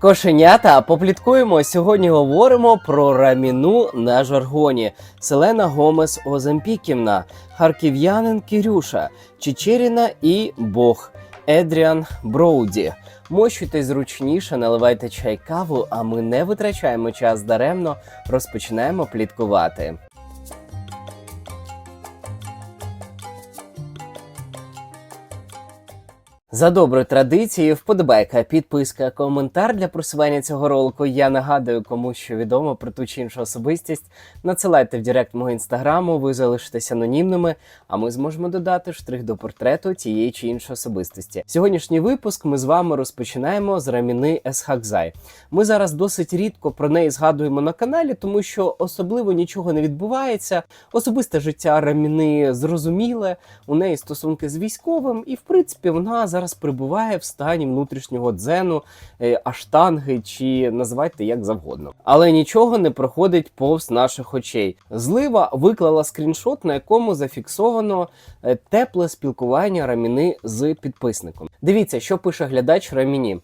Кошенята, попліткуємо. Сьогодні говоримо про раміну на жаргоні. Селена Гомес Оземпіківна, харків'янин Кірюша, Чечеріна і Бог Едріан Броуді. Мощуйте зручніше, наливайте чай каву, а ми не витрачаємо час даремно, розпочинаємо пліткувати. За доброю традицією, вподобайка, підписка, коментар для просування цього ролику. Я нагадую, кому що відомо про ту чи іншу особистість. Надсилайте в директ мого інстаграму, ви залишитесь анонімними, а ми зможемо додати штрих до портрету тієї чи іншої особистості. Сьогоднішній випуск ми з вами розпочинаємо з Раміни Есхакзай. Ми зараз досить рідко про неї згадуємо на каналі, тому що особливо нічого не відбувається. Особисте життя Раміни зрозуміле, у неї стосунки з військовим, і в принципі вона зараз перебуває в стані внутрішнього дзену, е, аштанги чи називайте як завгодно. Але нічого не проходить повз наших очей. Злива виклала скріншот, на якому зафіксовано е, тепле спілкування Раміни з підписником. Дивіться, що пише глядач Раміні.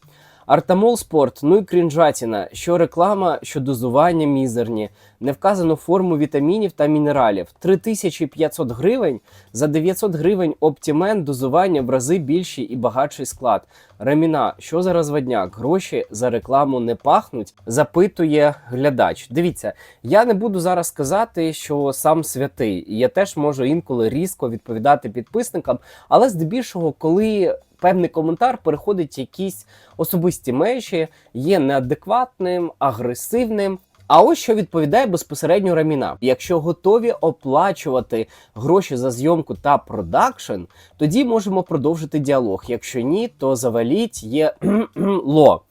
Артамол спорт, ну і крінжатіна, що реклама, що дозування мізерні, не вказано форму вітамінів та мінералів. 3500 гривень за 900 гривень Оптімен дозування в рази більший і багатший склад. Реміна, що за розводняк? Гроші за рекламу не пахнуть? Запитує глядач. Дивіться, я не буду зараз сказати, що сам святий. І Я теж можу інколи різко відповідати підписникам, але здебільшого, коли певний коментар переходить якісь особисті межі, є неадекватним, агресивним. А ось що відповідає безпосередньо Раміна. Якщо готові оплачувати гроші за зйомку та продакшн, тоді можемо продовжити діалог. Якщо ні, то заваліть є ло.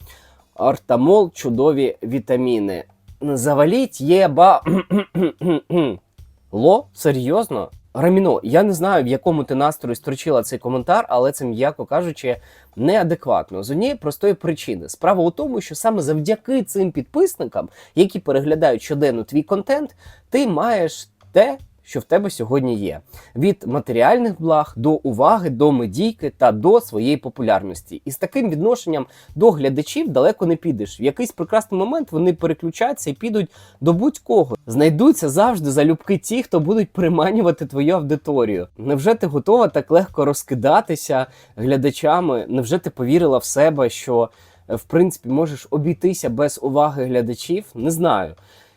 Артамол, чудові вітаміни. Заваліть є ба. Ло? Серйозно? Раміно, я не знаю, в якому ти настрої строчила цей коментар, але це, м'яко кажучи, неадекватно з однієї простої причини. Справа у тому, що саме завдяки цим підписникам, які переглядають щоденно твій контент, ти маєш те, що в тебе сьогодні є: від матеріальних благ до уваги, до медійки та до своєї популярності. І з таким відношенням до глядачів далеко не підеш. В якийсь прекрасний момент вони переключаться і підуть до будь-кого. Знайдуться завжди залюбки ті, хто будуть приманювати твою аудиторію. Невже ти готова так легко розкидатися глядачами? Невже ти повірила в себе, що е, в принципі можеш обійтися без уваги глядачів? Не знаю.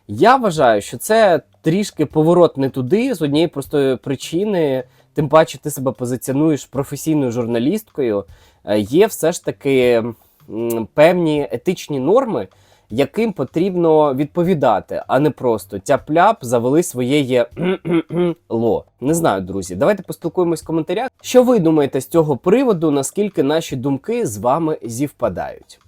Я вважаю, що це трішки поворот не туди з однієї простої причини. Тим паче, ти себе позиціонуєш професійною журналісткою. Е, Є все ж таки певні етичні норми, яким потрібно відповідати, а не просто тяп-ляп, завели своє ло. Не знаю, друзі. Давайте поспілкуємось в коментарях. Що ви думаєте з цього приводу? Наскільки наші думки з вами зівпадають?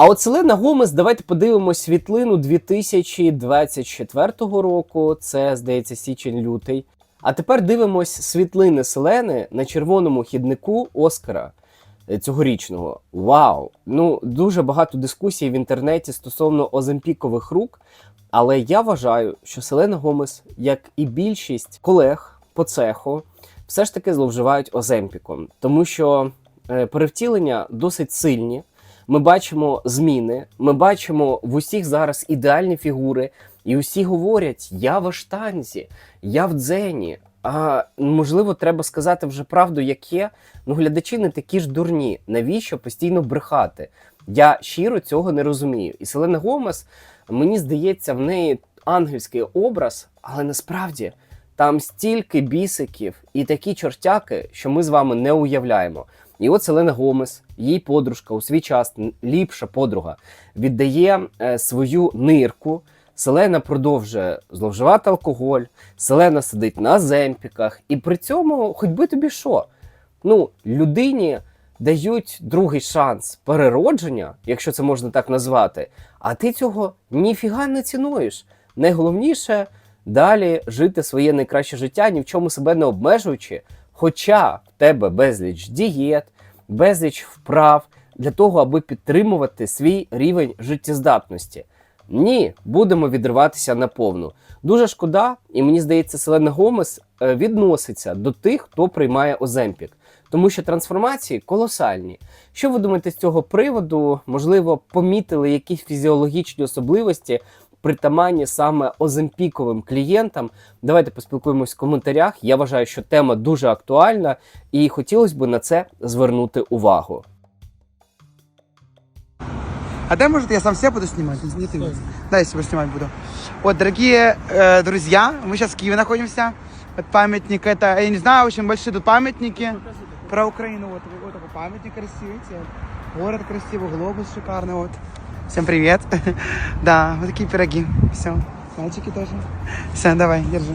А от Селена Гомес, давайте подивимось світлину 2024 року. Це, здається, січень-лютий. А тепер дивимось світлини Селени на червоному хіднику Оскара е, цьогорічного. Вау! Ну, дуже багато дискусій в інтернеті стосовно оземпікових рук. Але я вважаю, що Селена Гомес, як і більшість колег по цеху, все ж таки зловживають оземпіком, тому що е, перевтілення досить сильні. Ми бачимо зміни, ми бачимо в усіх зараз ідеальні фігури, і усі говорять: я в аштанзі, я в дзені. А можливо, треба сказати вже правду, як є. Ну, глядачі не такі ж дурні. Навіщо постійно брехати? Я щиро цього не розумію. І Селена Гомес, мені здається, в неї ангельський образ, але насправді там стільки бісиків і такі чортяки, що ми з вами не уявляємо. І от Селена Гомес, її подружка у свій час ліпша подруга, віддає е, свою нирку. Селена продовжує зловживати алкоголь, Селена сидить на земпіках, і при цьому, хоч би тобі що, ну, людині дають другий шанс переродження, якщо це можна так назвати, а ти цього ніфіга не цінуєш. Найголовніше далі жити своє найкраще життя, ні в чому себе не обмежуючи. Хоча в тебе безліч дієт, безліч вправ для того, аби підтримувати свій рівень життєздатності. Ні, будемо відриватися наповну. Дуже шкода, і мені здається, Селена Гомес е, відноситься до тих, хто приймає Оземпік. тому що трансформації колосальні. Що ви думаєте з цього приводу? Можливо, помітили якісь фізіологічні особливості притаманні саме оземпіковим клієнтам? Давайте поспілкуємось в коментарях. Я вважаю, що тема дуже актуальна, і хотілося б на це звернути увагу. А дай, может, я сам себя буду снимать? Не ты. Да, я себя снимать буду. Вот, дорогие э, друзья, мы сейчас в Киеве находимся. Вот памятник, это, я не знаю, очень большие тут памятники про Украину. Вот, вот такой памятник красивый. видите, вот. Город красивый, глобус шикарный. Вот. Всем привет. Да, вот такие пироги. Все. Мальчики тоже. Все, давай, держи.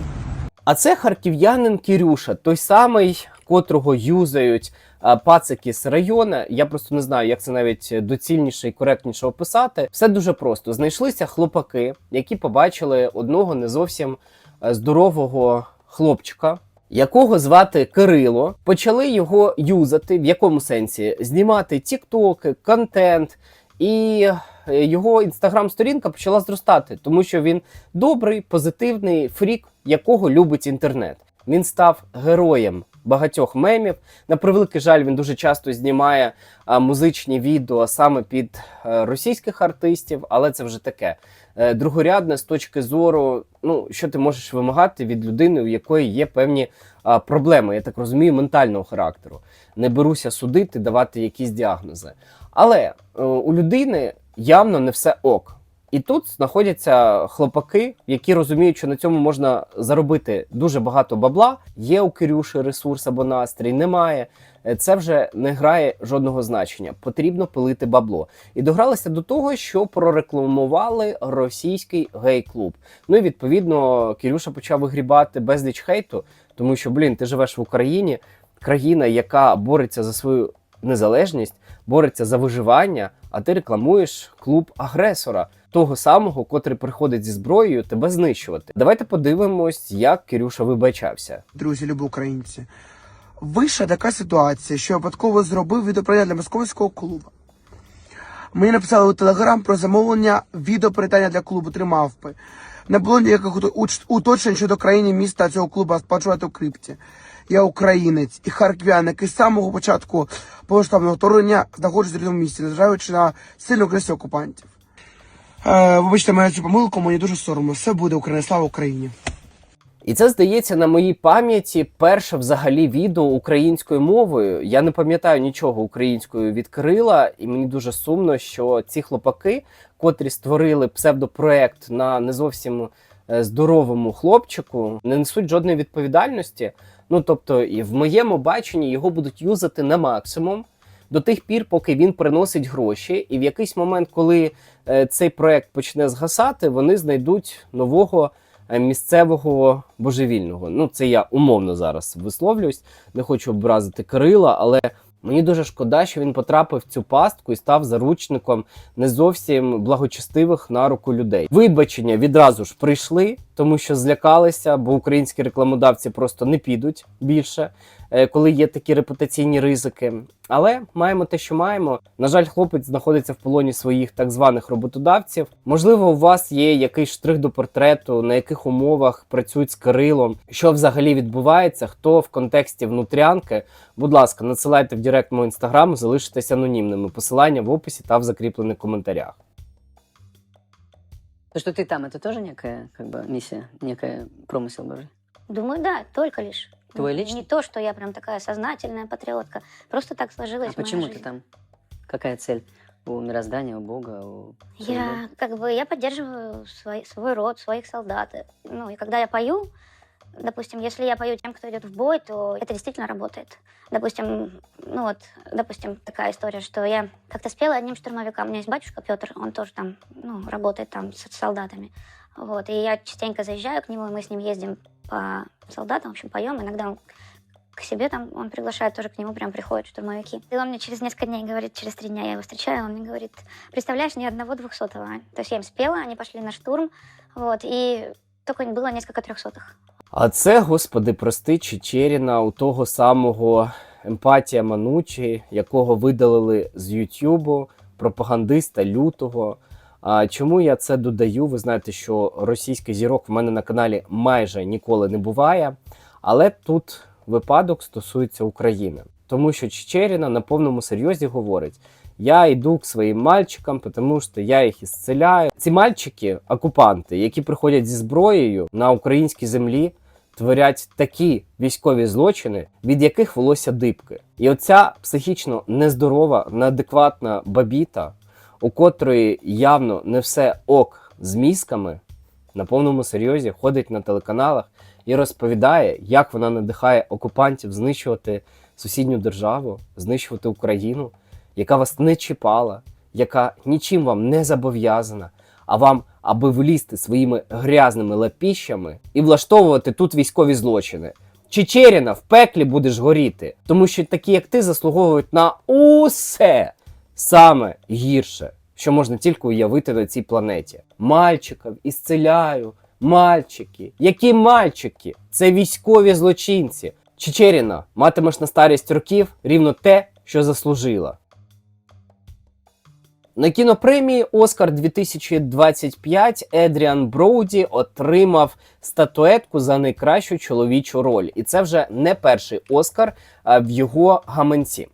А це харків'янин Кірюша, той самий, котрого юзають а, пацики з району. Я просто не знаю, як це навіть доцільніше і коректніше описати. Все дуже просто. Знайшлися хлопаки, які побачили одного не зовсім здорового хлопчика. Якого звати Кирило, почали його юзати. В якому сенсі? Знімати тіктоки, контент, і його інстаграм-сторінка почала зростати, тому що він добрий, позитивний фрік, якого любить інтернет. Він став героєм багатьох мемів. На превеликий жаль, він дуже часто знімає музичні відео саме під е, російських артистів, але це вже таке е, другорядне з точки зору, ну що ти можеш вимагати від людини, у якої є певні проблеми, я так розумію, ментального характеру. Не беруся судити, давати якісь діагнози. Але е, у людини явно не все ок. І тут знаходяться хлопаки, які розуміють, що на цьому можна заробити дуже багато бабла. Є у Кирюші ресурс або настрій, немає. Е, Це вже не грає жодного значення. Потрібно пилити бабло. І догралися до того, що прорекламували російський гей-клуб. Ну і відповідно Кирюша почав вигрібати безліч хейту, тому що, блін, ти живеш в Україні, країна, яка бореться за свою незалежність, бореться за виживання, а ти рекламуєш клуб агресора, того самого, котрий приходить зі зброєю тебе знищувати. Давайте подивимось, як Кирюша вибачався. друзі, любі українці. Вийшла така ситуація, що я випадково зробив відеопередання для московського клубу. Мені написали у телеграм про замовлення відеопередання для клубу «Три мавпи». Не було ніяких уточнень щодо країни міста цього клубу сплачувати у крипті. Я українець і харків'ян, який з самого початку повноштабного вторгнення знаходжусь в рідному місті, незважаючи на сильну агресію окупантів. Е, вибачте мене цю помилку, мені дуже соромно. Все буде Україна, слава Україні. І це здається на моїй пам'яті перше взагалі відео українською мовою. Я не пам'ятаю нічого українською від Кирила, і мені дуже сумно, що ці хлопаки, котрі створили псевдопроект на не зовсім е, здоровому хлопчику, не несуть жодної відповідальності. Ну тобто, і в моєму баченні його будуть юзати на максимум. До тих пір, поки він приносить гроші, і в якийсь момент, коли е, цей проект почне згасати, вони знайдуть нового е, місцевого божевільного. Ну, це я умовно зараз висловлююсь, не хочу образити Кирила, але мені дуже шкода, що він потрапив в цю пастку і став заручником не зовсім благочестивих на руку людей. Вибачення відразу ж прийшли, тому що злякалися, бо українські рекламодавці просто не підуть більше, е, коли є такі репутаційні ризики. Але маємо те, що маємо. На жаль, хлопець знаходиться в полоні своїх так званих роботодавців. Можливо, у вас є якийсь штрих до портрету, на яких умовах працюють з Кирилом, що взагалі відбувається, хто в контексті внутрянки. Будь ласка, надсилайте в директ мого інстаграму, залишитесь анонімними. Посилання в описі та в закріплених коментарях. То, что ты там, это тоже некая как бы миссия, некая промысел Божий? Думаю, да, только лишь. Твой Не- личный? Не то, что я прям такая сознательная патриотка. Просто так сложилось. А почему ты жизни. там? Какая цель у мироздания, у Бога, у? Я как бы я поддерживаю свой, свой род, своих солдат. Ну и когда я пою, допустим, если я пою тем, кто идет в бой, то это действительно работает. Допустим, ну вот, допустим, такая история, что я как-то спела одним штурмовикам. У меня есть батюшка Петр, он тоже там, ну, работает там с солдатами. Вот, и я частенько заезжаю к нему, и мы с ним ездим по солдатам, в общем, поем. Иногда он к себе там, он приглашает тоже к нему, прям приходят штурмовики. И он мне через несколько дней говорит, через три дня я его встречаю, он мне говорит, представляешь, ни одного двухсотого. То есть я им спела, они пошли на штурм, вот, и только было несколько трехсотых. А це, господи, прости, Чечеріна у того самого емпатія Манучі, якого видалили з Ютубу, пропагандиста лютого. А чому я це додаю? Ви знаєте, що російський зірок в мене на каналі майже ніколи не буває. Але тут випадок стосується України. Тому що Чечеріна на повному серйозі говорить: я йду к своїм мальчикам, тому що я їх ісцеляю. Ці мальчики, окупанти, які приходять зі зброєю на українській землі, творять такі військові злочини, від яких волосся дибки. І оця психічно нездорова, неадекватна бабіта, у котрої явно не все ок з мізками, на повному серйозі ходить на телеканалах і розповідає, як вона надихає окупантів знищувати сусідню державу, знищувати Україну, яка вас не чіпала, яка нічим вам не зобов'язана, а вам, аби влізти своїми грязними лапіщами і влаштовувати тут військові злочини. Чечеріна в пеклі будеш горіти, тому що такі, як ти, заслуговують на усе саме гірше, що можна тільки уявити на цій планеті. Мальчиків ісцеляю, мальчики. Які мальчики? Це військові злочинці. Чечеріна, матимеш на старість років рівно те, що заслужила. На кінопремії Оскар 2025 Едріан Броуді отримав статуетку за найкращу чоловічу роль, і це вже не перший Оскар в його гаманці.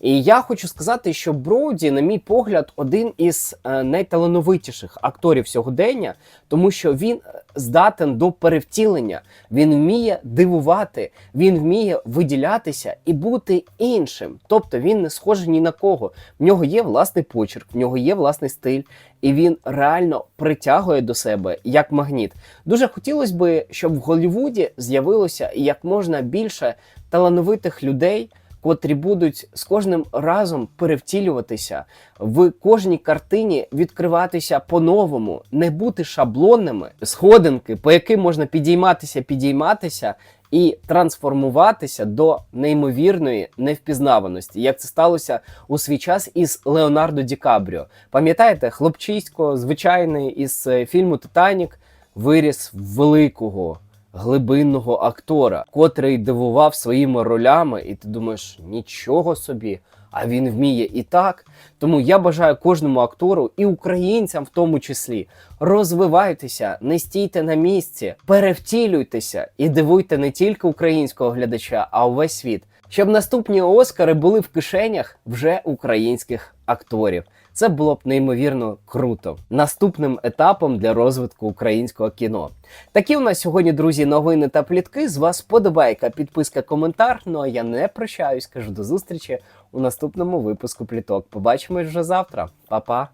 І я хочу сказати, що Броуді, на мій погляд, один із е, найталановитіших акторів сьогодення, тому що він е, здатен до перевтілення, він вміє дивувати, він вміє виділятися і бути іншим. Тобто він не схожий ні на кого. В нього є власний почерк, в нього є власний стиль, і він реально притягує до себе як магніт. Дуже хотілося би, щоб в Голлівуді з'явилося як можна більше талановитих людей котрі будуть з кожним разом перевтілюватися в кожній картині, відкриватися по-новому, не бути шаблонними, сходинки, по яким можна підійматися, підійматися і трансформуватися до неймовірної невпізнаваності, як це сталося у свій час із Леонардо Ді Кабріо. Пам'ятаєте, хлопчисько звичайний із е, фільму Титанік виріс великого глибинного актора, котрий дивував своїми ролями, і ти думаєш, нічого собі, а він вміє і так. Тому я бажаю кожному актору і українцям в тому числі розвивайтеся, не стійте на місці, перевтілюйтеся і дивуйте не тільки українського глядача, а увесь світ. Щоб наступні Оскари були в кишенях вже українських акторів. Це було б неймовірно круто. Наступним етапом для розвитку українського кіно. Такі у нас сьогодні, друзі, новини та плітки. З вас подобайка, підписка, коментар. Ну а я не прощаюсь, кажу до зустрічі у наступному випуску пліток. Побачимось вже завтра. Па-па!